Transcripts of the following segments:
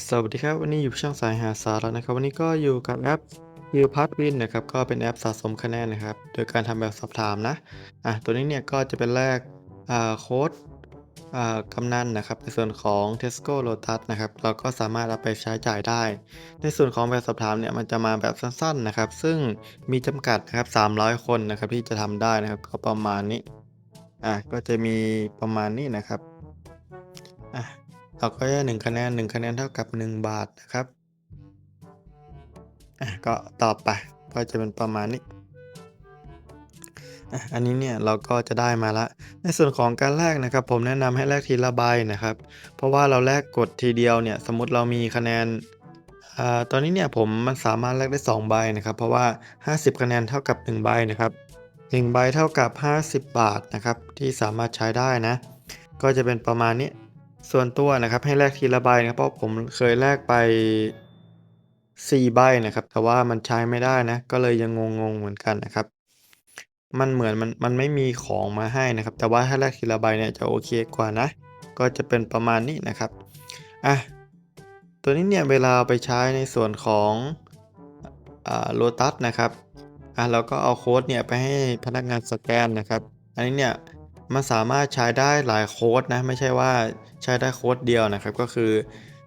สวัสดีครับ วันนี้อยู่ช่องสายหาสาระนะครับ วันนี้ก็อยู่กับแอป u p a s w i n นนะครับ ก็เป็นแอปสะสมคะแนนนะครับ โดยการทำแบบสอบถามนะ อะ ตัวนี้เนี่ยก็จะเป็นแลกโค้ดกำนันนะครับ ในส่วนของ Tesco Lotus นะครับ เราก็สามารถเอาไปใช้จ่ายได้ ในส่วนของแบบสอบถามเนี่ยมันจะมาแบบสั้นๆนะครับ ซึ่งมีจำกัดนะครับ 300 คนนะครับที่จะทำได้นะครับ ก็ประมาณนี้ อะ ก็จะมีประมาณนี้นะครับ อะ เราก็จะ1คะแนน1คะแนนเท่ากับ 1 บาทนะครับอะก็ต่อไปก็จะเป็นประมาณนี้อะอันนี้เนี่ยเราก็จะได้มาละ ในส่วนของการแลกนะครับ ผมแนะนำให้แลกทีละใบนะครับ เพราะว่าเราแลกกดทีเดียวเนี่ยสมมติเรามีคะแนนอ่าตอนนี้เนี่ยผมมันสามารถแลกได้ 2 ใบนะครับ เพราะว่า 50 คะแนนเท่ากับ 1 ใบนะครับ1ใบเท่ากับ 50 บาทนะครับที่สามารถใช้ได้นะ ก็จะเป็นประมาณนี้ ส่วนตัวนะครับให้แลกทีละใบนะครับเพราะผมเคยแลกไป 4 ใบนะครับ แต่ว่ามันใช้ไม่ได้นะ ก็เลยยังงงๆเหมือนกันนะครับ มันเหมือนมันมันไม่มีของมาให้นะครับ แต่ว่าถ้าแลกทีละใบเนี่ยจะโอเคกว่านะ ก็จะเป็นประมาณนี้นะครับอะตัวนี้เนี่ยเวลาไปใช้ในส่วนของอ่าโลตัสนะครับอะเราก็เอาโค้ดเนี่ยไปให้พนักงานสแกนนะครับ อันนี้เนี่ย มันสามารถใช้ได้หลายโค้ดนะไม่ใช่ว่าใช้ได้โค้ดเดียวนะครับ ก็คือ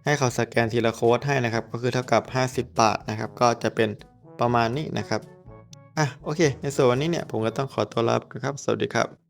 ให้เขาสแกนทีละโค้ดให้นะครับ ก็คือเท่ากับ 50 บาทนะครับ ก็จะเป็นประมาณนี้นะครับอะโอเค ในส่วนวันนี้เนี่ยผมก็ต้องขอตัวลาไปก่อนครับ สวัสดีครับ